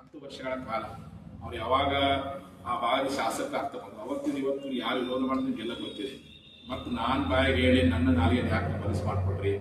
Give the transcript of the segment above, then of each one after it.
ಹತ್ತು ವರ್ಷಗಳ ಕಾಲ. ಅವ್ರು ಯಾವಾಗ ಆ ಭಾಗದ ಶಾಸಕ ಆಗ್ತಾ ಬಂದ್ರು ಅವತ್ತಿನ ಇವತ್ತು ಯಾರು ವಿರೋಧ ಮಾಡಿದ್ರು ನಿಮಗೆಲ್ಲ ಗೊತ್ತಿದೆ. ಮತ್ತು ನಾನು ಬಾಯಿಗೆ ಹೇಳಿ ನನ್ನ ನಾಲಿಗೆ ಯಾಕೆ ಬದಲಿಸಿ ಮಾಡಿಕೊಡ್ರಿ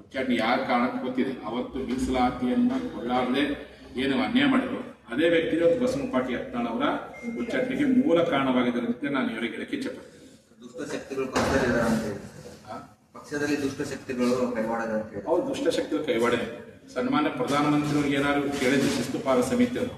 ಉಚ್ಚಾಟನೆ ಯಾರ ಕಾರಣಕ್ಕೆ ಗೊತ್ತಿದೆ? ಅವತ್ತು ಮೀಸಲಾತಿಯನ್ನ ಕೊಳ್ಳಾರದೆ ಏನು ಅನ್ಯಾಯ ಮಾಡಿದ್ರು? ಅದೇ ವ್ಯಕ್ತಿ ಇವತ್ತು ಬಸವನಪಾಟಿ ಅವರ ಉಚ್ಚಾಟನೆಗೆ ಮೂಲ ಕಾರಣವಾಗಿದೆ ಅಂತ ನಾನು ಇವರಿಗೆ ಹೇಳಕ್ಕೆ ಇಚ್ಛೆಪಡ್ತೀನಿ. ದುಷ್ಟಶಕ್ತಿಗಳು ಪಕ್ಷದಲ್ಲಿ? ಪಕ್ಷದಲ್ಲಿ ದುಷ್ಟಶಕ್ತಿಗಳು ಕೈವಾಡ ಅವ್ರು ದುಷ್ಟಶಕ್ತಿಗಳ ಕೈವಾಡೆ ಸನ್ಮಾನ್ಯ ಪ್ರಧಾನಮಂತ್ರಿಯವ್ರಿಗೆ ಏನಾದ್ರು ಕೇಳಿದ್ರು ಶಿಸ್ತುಪಾಲ ಸಮಿತಿಯವರು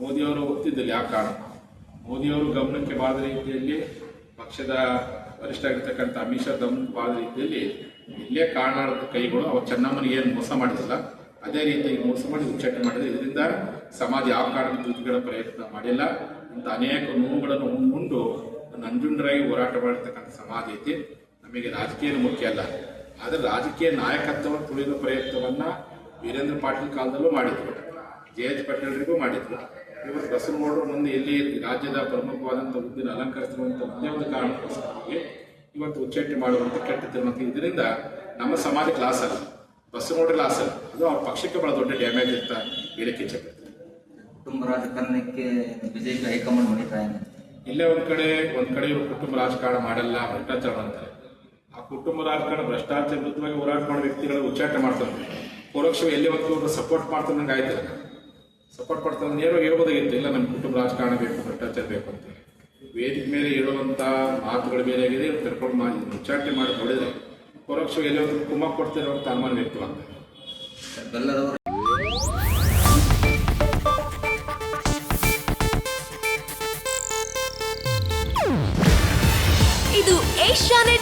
ಮೋದಿಯವರು ಒತ್ತಿದ್ದಲ್ಲಿ ಯಾವ ಕಾರಣ. ಮೋದಿಯವರು ಗಮನಕ್ಕೆ ಬಾರದ ರೀತಿಯಲ್ಲಿ ಪಕ್ಷದ ವರಿಷ್ಠ ಆಗಿರ್ತಕ್ಕಂಥ ಅಮಿತ್ ಶಾ ಗಮನಕ್ಕೆ ಬಾರದ ರೀತಿಯಲ್ಲಿ ಇಲ್ಲೇ ಕಾರಣಾರ್ಥ ಕೈಗಳು ಅವ್ರು ಚೆನ್ನಮ್ಮನಿಗೆ ಏನು ಮೋಸ ಮಾಡಿದ್ರಲ್ಲ, ಅದೇ ರೀತಿ ಮೋಸ ಮಾಡಿ ಉಚ್ಚಾಟನೆ ಮಾಡಿದ್ರೆ ಇದರಿಂದ ಸಮಾಜ ಯಾವ ಕಾರಣ ತುದಿಗಳ ಪ್ರಯತ್ನ ಮಾಡಿಲ್ಲ. ಅಂತ ಅನೇಕ ನೋವುಗಳನ್ನು ಉಂಡು ನಂಜುಂಡರಾಗಿ ಹೋರಾಟ ಮಾಡಿರ್ತಕ್ಕಂಥ ಸಮಾಜ ಐತಿ. ನಮಗೆ ರಾಜಕೀಯ ಮುಖ್ಯ ಅಲ್ಲ. ಆದರೆ ರಾಜಕೀಯ ನಾಯಕತ್ವವನ್ನು ತುಳಿಯುವ ಪ್ರಯತ್ನವನ್ನ ವೀರೇಂದ್ರ ಪಾಟೀಲ್ ಕಾಲದಲ್ಲೂ ಮಾಡಿದ್ರು. ಜೆ ಎಚ್ ಪಟೇಲ್ರಿಗೂ ಮಾಡಿದ್ರು. ಇವತ್ತು ಬಸವನಗೌಡರು ಮುಂದೆ ಎಲ್ಲಿ ರಾಜ್ಯದ ಪ್ರಮುಖವಾದಂಥ ಹುದ್ದೆನ ಅಲಂಕರಿಸಿರುವಂಥ ಒಂದೇ ಒಂದು ಕಾರಣಕ್ಕೋಸ್ಕರವಾಗಿ ಇವತ್ತು ಉಚ್ಚಾಟನೆ ಮಾಡುವಂಥ ಕೆಟ್ಟ ಮತ್ತು ಇದರಿಂದ ನಮ್ಮ ಸಮಾಜ ಕ್ಲಾಸ್ ಅಲ್ಲ ಬಸವನಗೌಡ ಕ್ಲಾಸ್ ಅಲ್ಲ ಅದು ಅವ್ರ ಪಕ್ಷಕ್ಕೆ ಬಹಳ ದೊಡ್ಡ ಡ್ಯಾಮೇಜ್ ಅಂತ ಹೇಳಕ್ಕೆ ಇಚ್ಛೆಪಡ್ತೀನಿ ಕುಟುಂಬ ರಾಜಕಾರಣಕ್ಕೆ ಬಿಜೆಪಿ ಹೈಕಮಾಂಡ್ ಹೊಡಿತಾ ಇಲ್ಲೇ ಒಂದು ಕಡೆ ಒಂದು ಕಡೆ ಇವರು ಕುಟುಂಬ ರಾಜಕಾರಣ ಮಾಡಲ್ಲ ಭ್ರಷ್ಟಾಚಾರ ಅಂತಾರೆ ಆ ಕುಟುಂಬ ರಾಜಕಾರಣ ಭ್ರಷ್ಟಾಚಾರ ವಿರುದ್ಧವಾಗಿ ಹೋರಾಟ ಮಾಡೋ ವ್ಯಕ್ತಿಗಳು ಉಚ್ಚಾಟ ಮಾಡ್ತಾರೆ. ಪರೋಕ್ಷ ಎಲ್ಲಿ ಒಂದು ಸಪೋರ್ಟ್ ಮಾಡ್ತಾರೆ ಆಯ್ತು ಸಪೋರ್ಟ್ ಮಾಡ್ತಾನೆ ನೇರವಾಗಿ ಹೇಳ್ಬೋದಾಗಿತ್ತು ಇಲ್ಲ ನಮ್ಮ ಕುಟುಂಬ ರಾಜಕಾರಣ ಬೇಕು, ಭ್ರಷ್ಟಾಚಾರ ಬೇಕು ಅಂತ. ವೇದಿಕೆ ಮೇಲೆ ಹೇಳುವಂಥ ಮಾತುಗಳು ಬೇರೆ ಆಗಿದೆ ಕರ್ಕೊಂಡು ಮಾಡಿ ಉಚ್ಚಾಟನೆ ಮಾಡಿ ನೋಡಿದ್ರೆ ಪರೋಕ್ಷ ಎಲ್ಲಿ ಹೊತ್ತು ಕುಮ್ಮ ಕೊಡ್ತಿರುವಂತ ಅನುಮಾನ ವ್ಯಕ್ತವಾಗ್ತದೆ ಅಂತ ಇದು ಏಷ್ಯಾನೆಟ್